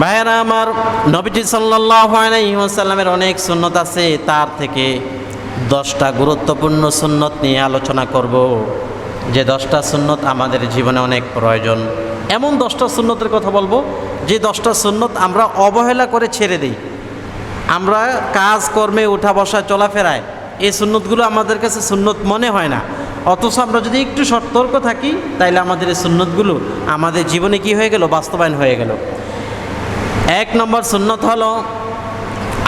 ভাইয়েরা, আমার নবীজি সাল্লাহ আলাইসাল্লামের অনেক সুন্নত আছে, তার থেকে দশটা গুরুত্বপূর্ণ সুন্নত নিয়ে আলোচনা করব। যে দশটা সুন্নত আমাদের জীবনে অনেক প্রয়োজন। এমন দশটা সুন্নতের কথা বলব, যে দশটা সুন্নত আমরা অবহেলা করে ছেড়ে দিই। আমরা কাজ, কর্মে উঠা বসা, চলাফেরায় এই সুন্নতগুলো আমাদের কাছে সুন্নত মনে হয় না। অথচ আমরা যদি একটু সতর্ক থাকি, তাইলে আমাদের এই সুন্নতগুলো আমাদের জীবনে কি হয়ে গেল? বাস্তবায়ন হয়ে গেল। এক নম্বর সুন্নত হলো,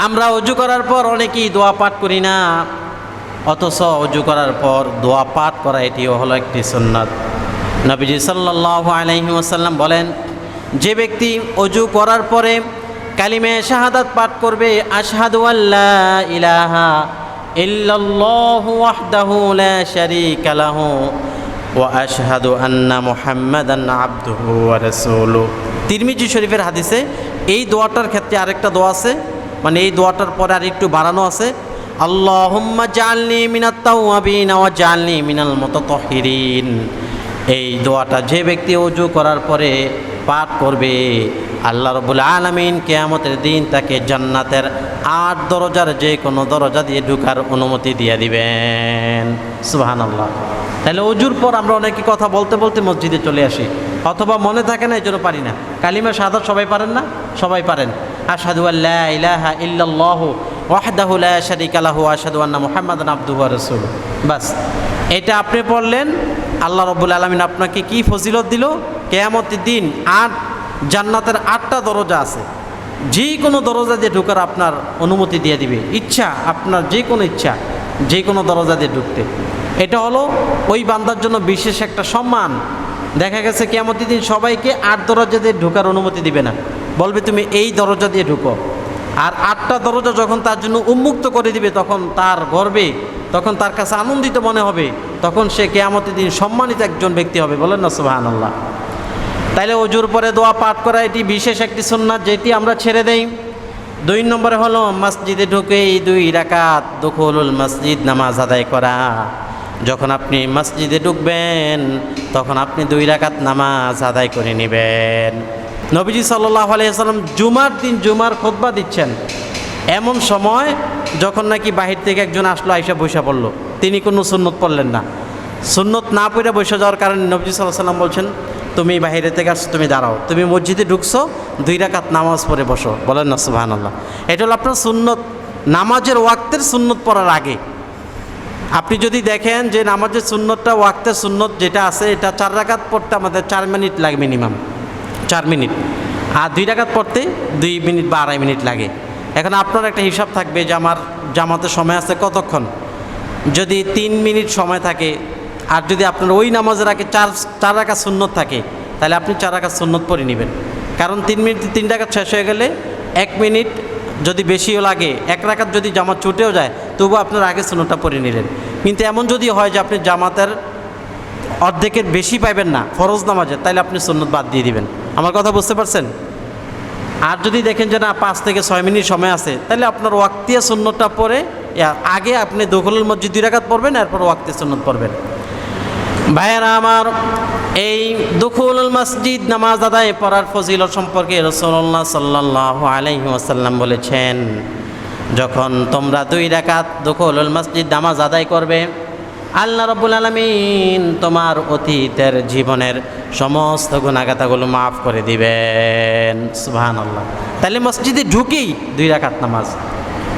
আমরা অজু করার পর অনেকেই দোয়া পাঠ করি না, অথচ অজু করার পর দোয়া পাঠ করা এটিও হলো একটি সুন্নত। নবীজি সাল্লাহ আলহি ওসাল্লাম বলেন, যে ব্যক্তি অজু করার পরে কালিমে শাহাদাত পাঠ করবে, আশহাদু আল্লাহ ইলাহা ইল্লাল্লাহু আন্না শরীফের হাদিসে এই দোয়াটার ক্ষেত্রে আরেকটা দোয়া আছে। মানে এই দোয়াটার পরে আর একটু বাড়ানো আছে। আল্লাহুম্মা জালনি মিনাত তাওয়াবিন ওয়া জালনি মিনাল এই দোয়াটা যে ব্যক্তি অজু করার পরে পাঠ করবে, আল্লাহ রবুল আলমিন কেয়ামতের দিন তাকে জান্নাতের আট দরজার যে কোনো দরজা দিয়ে ঢুকার অনুমতি দিয়ে দিবেন। সুবাহান আল্লাহ তাহলে অজুর পর আমরা অনেকে কথা বলতে বলতে মসজিদে চলে আসি। অথবা মনে থাকে না এই জন্য পারি না। কালিমা সাদা সবাই পারেন না? সবাই পারেন। আশহাদু আল্লাহ ইলাহা ইল্লাল্লাহু ওয়াহদাহু লা আশহাদু আন্না মুহাম্মাদান আবদুহু ওয়া রাসূলুহু। বাস। এটা আপনি পড়লেন, আল্লাহ রব্বুল আলমিন আপনাকে কি ফজিলত দিল? কেয়ামতের দিন আট, জান্নাতের আটটা দরজা আছে। যে কোনো দরজা দিয়ে ঢুকার আপনার অনুমতি দিয়ে দিবে। ইচ্ছা, আপনার যে কোনো ইচ্ছা যে কোনো দরজা দিয়ে ঢুকতে। এটা হলো ওই বান্দার জন্য বিশেষ একটা সম্মান। দেখা গেছে কেয়ামতের দিন সবাইকে আট দরজা দিয়ে ঢোকার অনুমতি দিবে না। বলবে, তুমি এই দরজা দিয়ে ঢুকো। আর আটটা দরজা যখন তার জন্য উন্মুক্ত করে দিবে, তখন তার গর্বে, তখন তার কাছে আনন্দিত মনে হবে, তখন সে কেয়ামতের দিন সম্মানিত একজন ব্যক্তি হবে। বলেন না সুবাহান আল্লাহ তাইলে অজুর পরে দোয়া পাঠ করা, এটি বিশেষ একটি সুন্নাত যেটি আমরা ছেড়ে দেই। দুই নম্বরে হলো, মসজিদে ঢুকেই দুই রাকাত দখলুল মসজিদ নামাজ আদায় করা। যখন আপনি মসজিদে ঢুকবেন, তখন আপনি দুই রাকাত নামাজ আদায় করে নেবেন। নবীজি সাল্লাহ আলাইসাল্লাম জুমার দিন জুমার খোদবা দিচ্ছেন। এমন সময় যখন নাকি বাহির থেকে একজন আসলো, আইসা বৈশা পড়ল। তিনি কোনো সুন্নত পড়লেন না। সুন্নত না পড়ে বসে যাওয়ার কারণে নবজি সাল্লাহ সাল্লাম বলছেন, তুমি বাহিরে থেকে আসছো, তুমি দাঁড়াও। তুমি মসজিদে ঢুকছো, দুই রাকাত নামাজ পড়ে বসো। বলেন না সুবাহান আল্লাহ এটা হলো আপনার সুন্নত। নামাজের ওয়াক্তের সুন্নত পড়ার আগে। আপনি যদি দেখেন যে নামাজের সুন্নতটা, ওয়াক্তের সুন্নত যেটা আছে, এটা চার রাকাত পড়তে আমাদের চার মিনিট লাগে মিনিমাম চার মিনিট। আর দুই রাকাত পড়তে দুই মিনিট বা আড়াই মিনিট লাগে। এখন আপনার একটা হিসাব থাকবে যে আমার জামাতে সময় আছে কতক্ষণ? যদি তিন মিনিট সময় থাকে, আর যদি আপনার ওই নামাজের আগে চার চার রাকাত সুন্নত থাকে, তাহলে আপনি চার রাকাত সুন্নত পরে নেবেন। কারণ তিন মিনিট, তিন টাকা শেষ হয়ে গেলে এক মিনিট যদি বেশিও লাগে, এক রাকাত যদি জামাত ছুটেও যায়, তবু আপনার আগে সুন্নতটা পরে নিলেন। কিন্তু এমন যদি হয় যে আপনি জামাতের অর্ধেকের বেশি পাইবেন না, ফরজ নামাজে তাহলে আপনি সুন্নত বাদ দিয়ে দিবেন। আমার কথা বুঝতে পারছেন? আর যদি দেখেন যে না, পাঁচ থেকে ছয় মিনিট সময় আছে তাহলে আপনার ওয়াক্তিয়া সুন্নতটা পরে আগে আপনি দখলুল মসজিদ দুই রাকাত পড়বেন, এরপর ওয়াক্তি সুন্নত পড়বেন। ভাইয়েরা আমার, এই দুখুল মসজিদ নামাজ আদায় পড়ার ফজিলত সম্পর্কে রসল্লাহ সাল্লাহ আলাইহি ওয়াসাল্লাম বলেছেন, যখন তোমরা দুই রাকাত দুখুল মসজিদ নামাজ আদায় করবে, আল্লাহ রব্বুল আলমিন তোমার অতীতের জীবনের সমস্ত গুণাগাতাগুলো মাফ করে দিবেন। সুবাহান আল্লাহ তাহলে মসজিদে ঢুকেই দুই রাকাত নামাজ।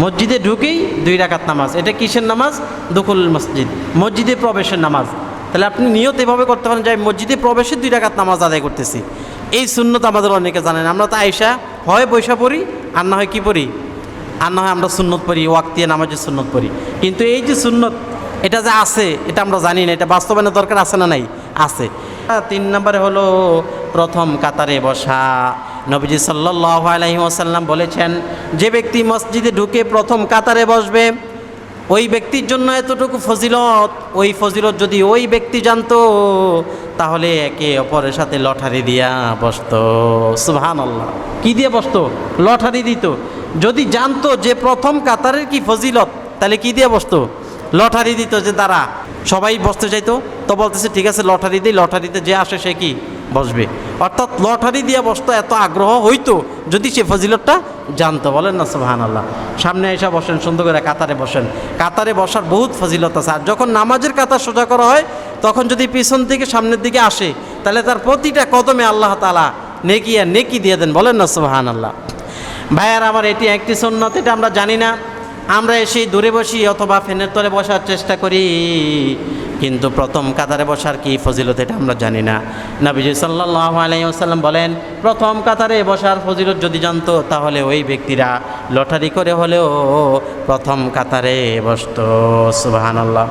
মসজিদে ঢুকেই দুই রাকাত নামাজ। এটা কিসের নামাজ? দুকুল মসজিদ। মসজিদে প্রবেশের নামাজ। তাহলে আপনি নিয়ত এভাবে করতে পারেন যে মসজিদে প্রবেশে দুই রাকাত নামাজ আদায় করতেছি। এই শূন্যত আমাদের অনেকে জানেন। আমরা তো আয়সা হয় বৈশা পড়ি, আর না হয় কী পড়ি? আর না হয় আমরা সুন্নত পড়ি, ওয়াক্তিয়া নামাজের সুন্নত পড়ি। কিন্তু এই যে সুন্নত, এটা যে আছে, এটা আমরা জানি না, এটা বাস্তবায়নের দরকার আছে না নাই? আছে। তিন নম্বরে হলো, প্রথম কাতারে বসা। নবীজি সাল্লাহ আলহি ওসাল্লাম বলেছেন, যে ব্যক্তি মসজিদে ঢুকে প্রথম কাতারে বসবে ওই ব্যক্তির জন্য এতটুকু ফজিলত, ওই ফজিলত যদি ওই ব্যক্তি জানতো, তাহলে একে অপরের সাথে লটারি দিয়া বসতো। সুহান আল্লাহ কী দিয়ে বসতো? লটারি দিত। যদি জানতো যে প্রথম কাতারের কি ফজিলত, তাহলে কি দিয়ে বসতো? লটারি দিত যে তারা সবাই বসতে চাইতো? তো বলতেছে, ঠিক আছে, লটারি দিই, লটারিতে যে আসে সে কি? বসবে। অর্থাৎ লটারি দিয়ে বসতো, এত আগ্রহ হইতো যদি সে ফজিলতটা জানতো। বলেন না সুহান আল্লাহ সামনে এসে বসেন, সুন্দর করে কাতারে বসেন। কাতারে বসার বহুত ফজিলত আছে। আর যখন নামাজের কাতার সোজা করা হয়, তখন যদি পিছন থেকে সামনের দিকে আসে, তাহলে তার প্রতিটা কদমে আল্লাহ তালা নেকি আর নেকি দিয়ে দেন। বলেন না সুহান আল্লাহ ভাইয়ার, আমার এটি একটি সন্ন্যত এটা আমরা জানি না। আমরা এসে দূরে বসি, অথবা ফ্যানের তলে বসার চেষ্টা করি। কিন্তু প্রথম কাতারে বসার কি ফজিলত এটা আমরা জানি না। নবীজি সাল্লাহ আলাইসাল্লাম বলেন, প্রথম কাতারে বসার ফজিলত যদি জানতো, তাহলে ওই ব্যক্তিরা লটারি করে হলেও প্রথম কাতারে বসত। সুবাহান আল্লাহ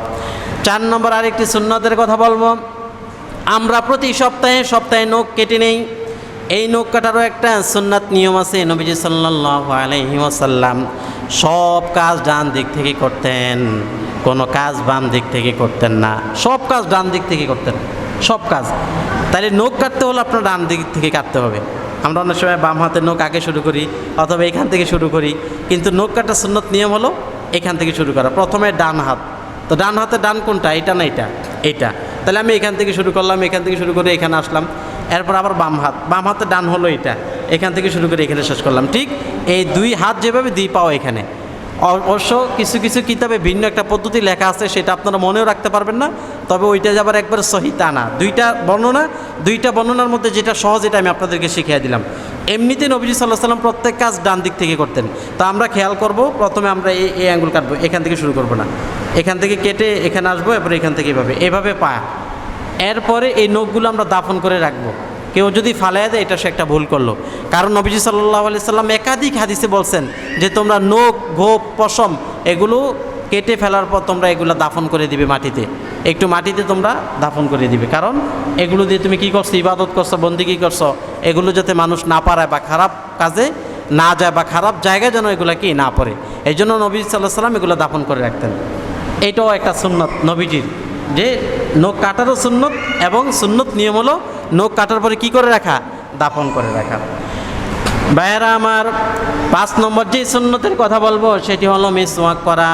চার নম্বর আরেকটি সুন্নতের কথা বলব। আমরা প্রতি সপ্তাহে সপ্তাহে নখ কেটে নেই। এই নখ কাটারও একটা সুন্নাত নিয়ম আছে নবীজি সাল্লাহ আলহি ওয়াসাল্লাম। সব কাজ ডান দিক থেকে করতেন, কোনো কাজ বাম দিক থেকে করতেন না। সব কাজ ডান দিক থেকে করতেন, সব কাজ। তাহলে নখ কাটতে হলে আপনার ডান দিক থেকে কাটতে হবে। আমরা অনেক সময় বাম হাতের নখ আগে শুরু করি, অথবা এখান থেকে শুরু করি, কিন্তু নখ কাটার সুন্নত নিয়ম হলো এখান থেকে শুরু করা, প্রথমে ডান হাত। তো ডান হাতে ডান কোনটা? এটা না এটা? এইটা তাহলে আমি এখান থেকে শুরু করলাম, এখান থেকে শুরু করে এখানে আসলাম। এরপর আবার বাম হাত। বাম হাতে ডান হলো এটা। এখান থেকে শুরু করে এখানে শেষ করলাম। ঠিক এই দুই হাত যেভাবে দুই পাও এখানে। অবশ্য কিছু কিছু কিতাবে ভিন্ন একটা পদ্ধতি লেখা আছে, সেটা আপনারা মনেও রাখতে পারবেন না। তবে ওইটা যাবার একবার সহি তা না। দুইটা বর্ণনা, দুইটা বর্ণনার মধ্যে যেটা সহজ, এটা আমি আপনাদেরকে শিখিয়ে দিলাম। এমনিতে নবীজি সাল্লাহ সাল্লাম প্রত্যেক কাজ ডান দিক থেকে করতেন। তা আমরা খেয়াল করব, প্রথমে আমরা এই এই আঙ্গুল কাটবো। এখান থেকে শুরু করব না। এখান থেকে কেটে এখানে আসব, এরপরে এখান থেকে এভাবে। এভাবে পা এরপরে এই নখগুলো আমরা দাফন করে রাখব। কেউ যদি ফালাইয়া দেয়, এটা সে একটা ভুল করল। কারণ নবীজি সাল্লাহ আলি সাল্লাম একাধিক হাদিসে বলছেন যে, তোমরা নখ, গোপ, পশম, এগুলো কেটে ফেলার পর তোমরা এগুলো দাফন করে দিবে মাটিতে। একটু মাটিতে তোমরা দাফন করে দিবে। কারণ এগুলো দিয়ে তুমি কী করছ? ইবাদত করছ, বন্দি কী করছ? এগুলো যাতে মানুষ না পারায় বা খারাপ কাজে না যায় বা খারাপ জায়গায় যেন এগুলো কি না পড়ে। এই জন্য নবী সাল্লাহ সাল্লাম এগুলো দাফন করে রাখতেন। এটাও একটা সুন্নত নবীজির। যে নখ কাটারও সুন্নত এবং সুন্নত নিয়ম হলো নখ কাটার পরে কি করে রাখা? দাফন করে রাখা। ভাইয়েরা, আমার পাঁচ নম্বর যে সুন্নতের কথা বলব, সেটি হলো মিসওয়াক করা।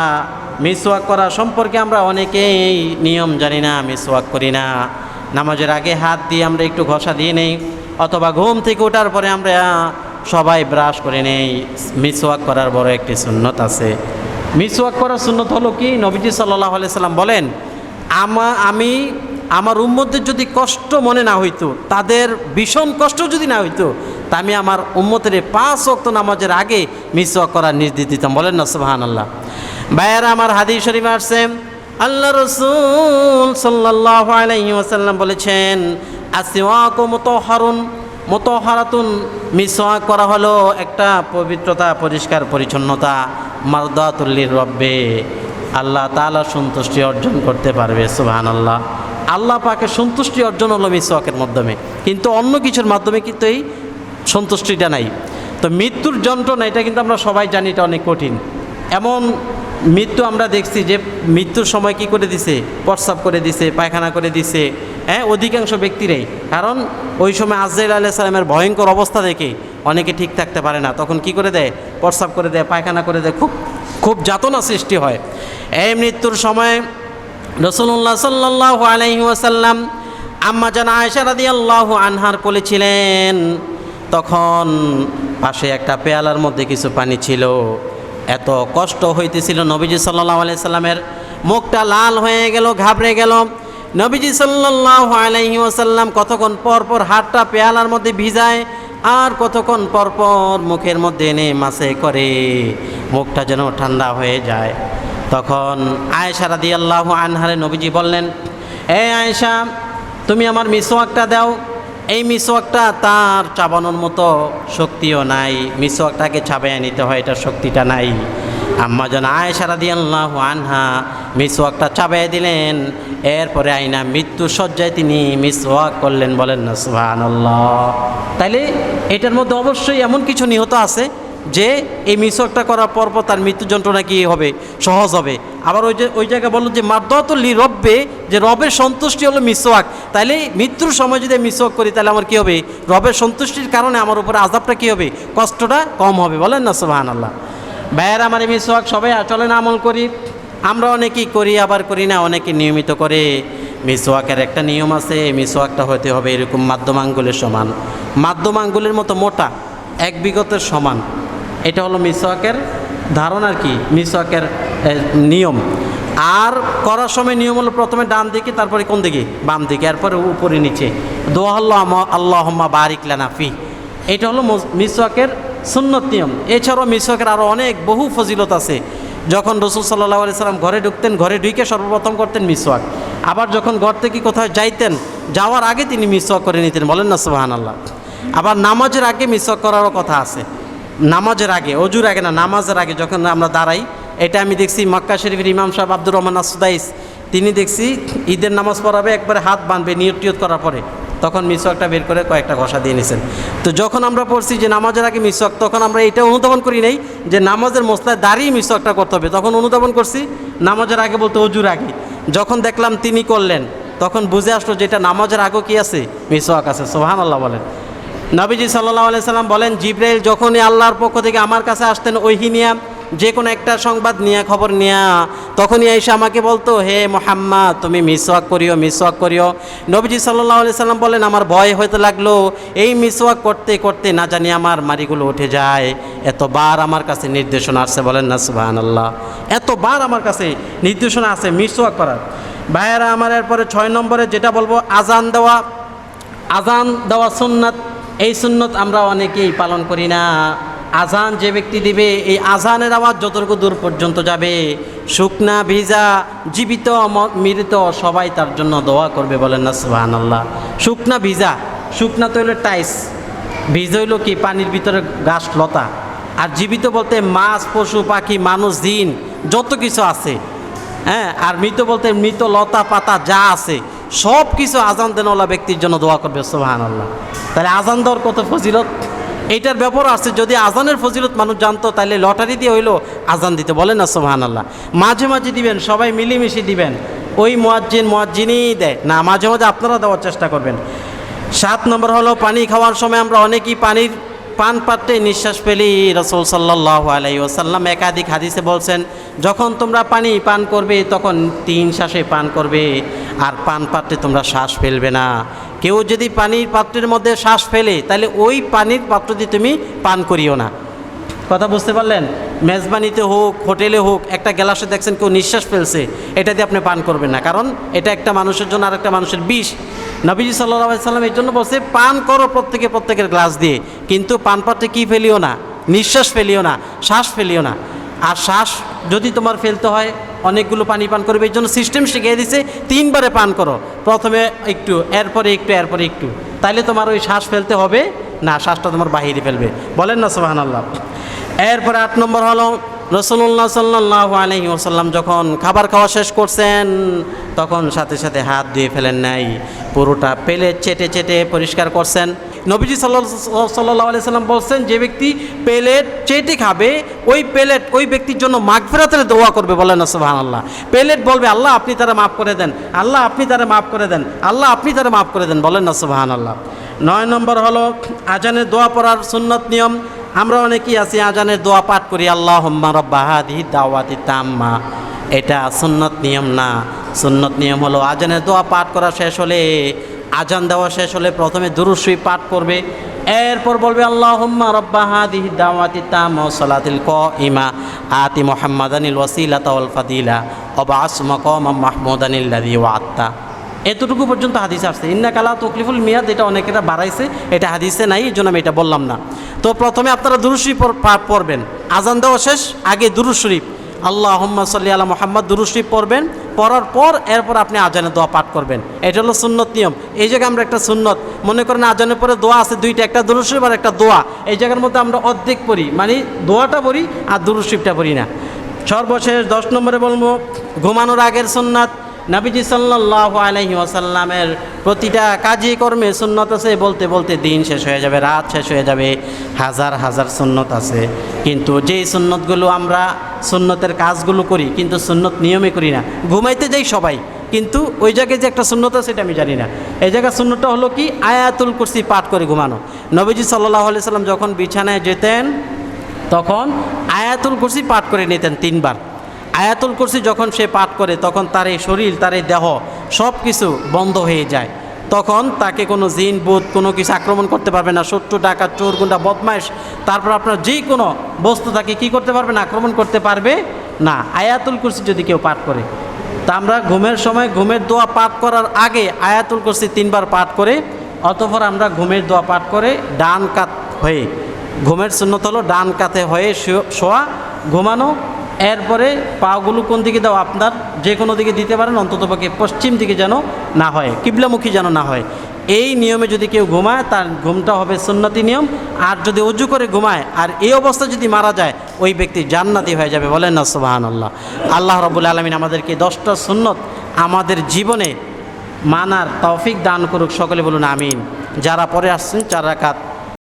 মিসওয়াক করা সম্পর্কে আমরা অনেকেই নিয়ম জানি না, মিসওয়াক করি না। নামাজের আগে হাত দিয়ে আমরা একটু ঘষা দিয়ে নেই, অথবা ঘুম থেকে ওঠার পরে আমরা সবাই ব্রাশ করে নেই। মিসওয়াক করার বড় একটি সুন্নত আছে। মিসওয়াক করার সুন্নত হলো কি? নবীজি সাল্লাহ সাল্লাম বলেন আমা, আমি, আমার উম্মতদের যদি কষ্ট মনে না হইতো, তাদের ভীষণ কষ্ট যদি না হইতো, তা আমি আমার উম্মতের পাঁচ অক্ত নামাজের আগে মিসওয়াক করার নির্দেশ দিতাম। বলেন না সুবাহান আল্লাহ ভাইয়ারা, আমার হাদিস শরীফ আসছে, আল্লাহ রসুল সাল্লাহ আলাইহি ওয়াসাল্লাম বলেছেন, আসিওয়াক মোতহারুন, মোতহারাতুন। মিসওয়াক করা হলো একটা পবিত্রতা, পরিষ্কার, পরিচ্ছন্নতা মারদাতুল্লির রব্বে। আল্লাহ তালা সন্তুষ্টি অর্জন করতে পারবে সুবাহান আল্লাহ আল্লাহ পাকে সন্তুষ্টি অর্জন হলো মিসওয়াকের মাধ্যমে। কিন্তু অন্য কিছুর মাধ্যমে কিন্তু এই সন্তুষ্টিটা নাই। তো মৃত্যুর যন্ত্রণা, এটা কিন্তু আমরা সবাই জানি, এটা অনেক কঠিন। এমন মৃত্যু আমরা দেখছি যে মৃত্যুর সময় কি করে দিছে? প্রস্রাব করে দিছে, পায়খানা করে দিছে। হ্যাঁ অধিকাংশ ব্যক্তিরাই। কারণ ওই সময় আজরাইল আলাহ সালামের ভয়ঙ্কর অবস্থা দেখে অনেকে ঠিক থাকতে পারে না। তখন কি করে দেয়? প্রস্রাব করে দেয়, পায়খানা করে দেয়। খুব খুব যাতনা সৃষ্টি হয়। এই মৃত্যুর সময় রসুল্লাহ সাল্লাহ আলহি ওয়াসাল্লাম আম্মা জান আয়সা রাদি আল্লাহ আনহার বলেছিলেন তখন পাশে একটা পেয়ালার মধ্যে কিছু পানি ছিল। এত কষ্ট হইতেছিল নবীজি সাল্লাহ আলাই সাল্লামের মুখটা লাল হয়ে গেল, ঘাবড়ে গেল। নবীজি সাল্লাহ ওসাল্লাম কতক্ষণ পর পর হাতটা পেয়ালার মধ্যে ভিজায় আর কতক্ষণ পর পর মুখের মধ্যে এনে মাসে করে মুখটা যেন ঠান্ডা হয়ে যায়। তখন আয়েশা রাদি আল্লাহ আনহারে নবীজি বললেন, এ আয়েশা, তুমি আমার মিসওয়াকটা দাও এই মিসওয়াকটা তার চাবানোর মতো শক্তিও নাই। মিসওয়াকটাকে চাবাইয়া নিতে হয় এটা শক্তিটা নাই। আম্মা যেন আয় সারা দিয়ে আল্লাহ আনহা মিসওয়াকটা চাবাইয়া দিলেন, এরপরে আইনা মৃত্যু শয্যায় তিনি মিসওয়াক করলেন, বলেন না সুহান তাইলে এটার মধ্যে অবশ্যই এমন কিছু নিহত আছে? যে এই মিসওয়াকটা করার পর পর তার মৃত্যু যন্ত্রণা কী হবে? সহজ হবে। আবার ওই যে ওই জায়গায় বলল যে মাদ্দাতুল্লি রব্বে যে রবের সন্তুষ্টি হলো মিসওয়াক। তাইলে মৃত্যুর সময় যদি মিসওয়াক করি তাহলে আমার কী হবে? রবের সন্তুষ্টির কারণে আমার উপরে আজাবটা কী হবে? কষ্টটা কম হবে। বলেন না সোহান আল্লাহ ভাইয়ের, আমার এই মিসওয়াক সবাই চলেন আমল করি। আমরা অনেকেই করি, আবার করি না, অনেকে নিয়মিত করে। মিসওয়াকের একটা নিয়ম আছে, মিসওয়াকটা হতে হবে এরকম মাধ্যম আঙ্গুলের সমান। মাধ্যম আঙ্গুলের মতো মোটা, এক বিগতের সমান। এটা হলো মিসওয়াকের ধারণার কি, মিসওয়াকের নিয়ম। আর করার সময় নিয়ম হলো প্রথমে ডান দিকে, তারপরে কোন দিকে? বাম দিকে, এরপরে উপরে নিচে। দোয়া হল্লো আল্লাহ বারিক লানাফি এটা হলো মস- মিসওয়াকের সুন্নত নিয়ম। এছাড়াও মিসওয়াকের আরও অনেক বহু ফজিলত আছে। যখন রসুল সাল্লাহ আলি সাল্লাম ঘরে ঢুকতেন, ঘরে ঢুকে সর্বপ্রথম করতেন মিসওয়াক। আবার যখন ঘর থেকে কোথাও যাইতেন, যাওয়ার আগে তিনি মিসওয়াক করে নিতেন। বলেন না সুবাহান আল্লাহ আবার নামাজের আগে মিসওয়াক করারও কথা আছে। নামাজের আগে, অজুর আগে না, নামাজের আগে যখন আমরা দাঁড়াই, এটা আমি দেখছি মক্কা শরীফের ইমাম সাহেব আব্দুর রহমান আসুদাইস তিনি দেখছি ঈদের নামাজ পড়াবে, একবারে হাত বাঁধবে নিয়ত করার পরে। তখন মিসওয়াকটা বের করে কয়েকটা ঘষা দিয়ে নিয়েছেন তো যখন আমরা পড়ছি যে নামাজের আগে মিসওয়াক, তখন আমরা এটা অনুধাবন করি নাই যে নামাজের মশলায় দাঁড়িয়ে মিসওয়াকটা করতে হবে। তখন অনুধাবন করছি নামাজের আগে বলতে অজুর আগে। যখন দেখলাম তিনি করলেন, তখন বুঝে আসলো যে এটা নামাজের আগেও কি আছে? মিসওয়াক আছে সোহান আল্লাহ বলেন। নবীজি সাল্লাহ সাল্লাম বলেন, জিব্রাইল যখনই আল্লাহর পক্ষ থেকে আমার কাছে আসতেন, ওইহি নিয়া যে কোনো একটা সংবাদ নিয়ে, খবর নিয়া, তখনই এসে আমাকে বলতো, হে মোহাম্মদ, তুমি মিসওয়াক করিও মিসওয়াক করিও। নবীজি সাল্লাহ সাল্লাম বলেন, আমার ভয় হতে লাগল, এই মিসওয়াক করতে করতে না জানি আমার মারিগুলো উঠে যায়। এতবার আমার কাছে নির্দেশনা আসছে, বলেন না সুবাহান আল্লাহ এতবার আমার কাছে নির্দেশনা আছে মিসওয়াক করার। ভাইয়েরা, আমার এরপরে ছয় নম্বরে যেটা বলব আজান দেওয়া আজান দেওয়া সুন্নাত এই সুন্নত আমরা অনেকেই পালন করি না। আজান যে ব্যক্তি দিবে, এই আজানের আওয়াজ যতটুকু দূর পর্যন্ত যাবে, শুকনা, ভিজা, জীবিত মৃত সবাই তার জন্য দোয়া করবে বলেন না সুবাহান আল্লাহ শুকনা, ভিজা, শুকনা তো টাইস, ভিজ হইল কি? পানির ভিতরে গাছ লতা। আর জীবিত বলতে মাছ, পশু, পাখি, মানুষ দিন যত কিছু আছে হ্যাঁ? আর মৃত বলতে মৃত লতা, পাতা যা আছে সব কিছু আজান দেনওয়ালা ব্যক্তির জন্য দোয়া করবে সোহান আল্লাহ তাহলে আজান দেওয়ার কত ফজিলত? এইটার ব্যাপার আছে, যদি আজানের ফজিলত মানুষ জানতো, তাহলে লটারি দিয়ে হইল আজান দিতে বলেন না সোহান আল্লাহ মাঝে মাঝে দিবেন, সবাই মিলেমিশে দিবেন। ওই মোয়াজ্জিন, মোয়াজ্জিনই দেয়। না, মাঝে মাঝে আপনারা দেওয়ার চেষ্টা করবেন। সাত নম্বর হলো, পানি খাওয়ার সময় আমরা অনেকেই পানির পান পাত্রে নিঃশ্বাস পেলি রসুল সাল্লাহ আলাই ওসাল্লাম একাধিক হাদিসে বলছেন, যখন তোমরা পানি পান করবে, তখন তিন শ্বাসে পান করবে। আর পান পাত্রে তোমরা শ্বাস ফেলবে না। কেউ যদি পানির পাত্রের মধ্যে শ্বাস ফেলে, তাহলে ওই পানির পাত্র দিয়ে তুমি পান করিও না। কথা বুঝতে পারলেন? মেজবানিতে হোক, হোটেলে হোক, একটা গ্লাসে দেখছেন কেউ নিঃশ্বাস ফেলছে, এটা দিয়ে আপনি পান করবেন না। কারণ এটা একটা মানুষের জন্য আর একটা মানুষের বিষ। নবীজি সাল্লাহ সাল্লাম এর জন্য বলছে, পান করো প্রত্যেকে প্রত্যেকের গ্লাস দিয়ে। কিন্তু পান পাত্রে কী ফেলিও না? নিঃশ্বাস ফেলিও না, শ্বাস ফেলিও না। আর শ্বাস যদি তোমার ফেলতে হয়, অনেকগুলো পানি পান করবে। এই জন্য সিস্টেম শিখিয়ে দিছে, তিনবারে পান করো। প্রথমে একটু, এরপরে একটু এরপরে একটু। তাইলে তোমার ওই শ্বাস ফেলতে হবে, না, শ্বাসটা তোমার বাহিরে ফেলবে। বলেন না সোহান আল্লাহ এরপরে আট নম্বর হলো রসুল্লাহ সাল্লাহ আলহি ওসাল্লাম যখন খাবার খাওয়া শেষ করছেন, তখন সাথে সাথে হাত ধুয়ে ফেলেন নাই। পুরোটা পেলে চেটে চেটে পরিষ্কার করছেন। নবীজি সাল্লাহ সাল্লাহ আলি সাল্লাম বলছেন, যে ব্যক্তি প্লেট চেটে খাবে, ওই প্লেট ওই ব্যক্তির জন্য মাঘ ফেরাতের দোয়া করবে বলেন না সুবাহান আল্লাহ প্লেট বলবে, আল্লাহ, আপনি তারা মাফ করে দেন। আল্লাহ, আপনি তারা মাফ করে দেন। আল্লাহ, আপনি তারা মাফ করে দেন। বলেন না সুবাহান আল্লাহ নয় নম্বর হলো, আজানের দোয়া পড়ার সুন্নত নিয়ম। আমরা অনেকেই আছি, আজানের দোয়া পাঠ করি আল্লাহ রব্বাহাদি দাওয়াতি তাম্মা। এটা সুন্নত নিয়ম না। সুন্নত নিয়ম হলো, আজানের দোয়া পাঠ করা শেষ হলে আজান দেওয়া শেষ হলে প্রথমে দুরুসুই পাঠ করবে। এরপর বলবে আল্লাহ রব্বাহাদি দাওয়াতি তাম সলাতিল ক ইমা আতি মোহাম্মদানিল ওয়াসিলাতা ওয়াল ফাদিলা অবাস মকম মাহমুদানিল্লাদি ওয়াত্তা এতটুকু পর্যন্ত হাদিস আসছে। ইন্না কালা তকলিফুল মিয়াদ, এটা অনেকেরা বাড়াইছে, এটা হাদিসে নাই এই জন্য আমি এটা বললাম না। তো প্রথমে আপনারা দুরুশরী পড়বেন। আজান দেওয়া শেষ, আগে দুরুজ শরীফ। আল্লাহ আহম্মদ সাল্লি আলা মোহাম্মদ দুরুজ শরীফ পড়বেন, পড়ার পর এরপর আপনি আজানের দোয়া পাঠ করবেন। এটা হলো সুন্নত নিয়ম। এই জায়গায় আমরা একটা সুন্নত, মনে করেন আজানের পরে দোয়া আছে, দুইটা, একটা দুরুজ আর একটা দোয়া। এই জায়গার মধ্যে আমরা অর্ধেক পড়ি মানে দোয়াটা পড়ি আর দুরুজ শরীফটা পড়ি না। সর্বশেষ দশ নম্বরে বলব, ঘুমানোর আগের সুন্নাত, নাবিজি সাল্লাহ আলহি ওয়াসাল্লামের প্রতিটা কাজে কর্মে সুন্নত আছে, বলতে বলতে দিন শেষ হয়ে যাবে, রাত শেষ হয়ে যাবে, হাজার হাজার সুন্নত আছে। কিন্তু যেই সুন্নতগুলো আমরা সুন্নতের কাজগুলো করি, কিন্তু সুন্নত নিয়মে করি না। ঘুমাইতে যাই সবাই, কিন্তু ওই জায়গায় যে একটা শূন্যত সেটা আমি জানি না। এই জায়গায় শূন্যটা হলো কি? আয়াতুল কুরসি পাঠ করে ঘুমানো। নবীজি সাল্লাহ আলি সাল্লাম যখন বিছানায় যেতেন, তখন আয়াতুল কুরসি পাঠ করে নিতেন তিনবার। আয়াতুল কুরসি যখন সে পাঠ করে, তখন তার এই শরীর, তার এই দেহ সব কিছু বন্ধ হয়ে যায়। তখন তাকে কোনো জিন বুধ কোনো কিছু আক্রমণ করতে পারবে না। শত্রু ডাকাত, চোর, গুন্ডা, বদমাইশ। তারপর আপনার যে কোনো বস্তু তাকে কী করতে পারবে না, আক্রমণ করতে পারবে না। আয়াতুল কুরসি যদি কেউ পাঠ করে। তা আমরা ঘুমের সময় ঘুমের দোয়া পাঠ করার আগে আয়াতুল কুরসি তিনবার পাঠ করে, অতঃপর আমরা ঘুমের দোয়া পাঠ করে ডান কাত হয়ে, ঘুমের সুন্নত হলো ডান কাতে হয়ে শোয়া, ঘুমানো। এরপরে পাগুলো কোন দিকে দাও? আপনার যে কোনো দিকে দিতে পারেন, অন্ততপক্ষে পশ্চিম দিকে যেন না হয়, কিবলামুখী যেন না হয়। এই নিয়মে যদি কেউ ঘুমায়, তার ঘুমটা হবে সুন্নতি নিয়ম। আর যদি উজু করে ঘুমায়, আর এই অবস্থা যদি মারা যায়, ওই ব্যক্তি জান্নাতি হয়ে যাবে। বলেন না সুবাহান আল্লাহ আল্লাহ রবুল আলমিন আমাদেরকে দশটা সুন্নত আমাদের জীবনে মানার তৌফিক দান করুক। সকলে বলুন, আমিন। যারা পরে আসছেন, চার রাকাত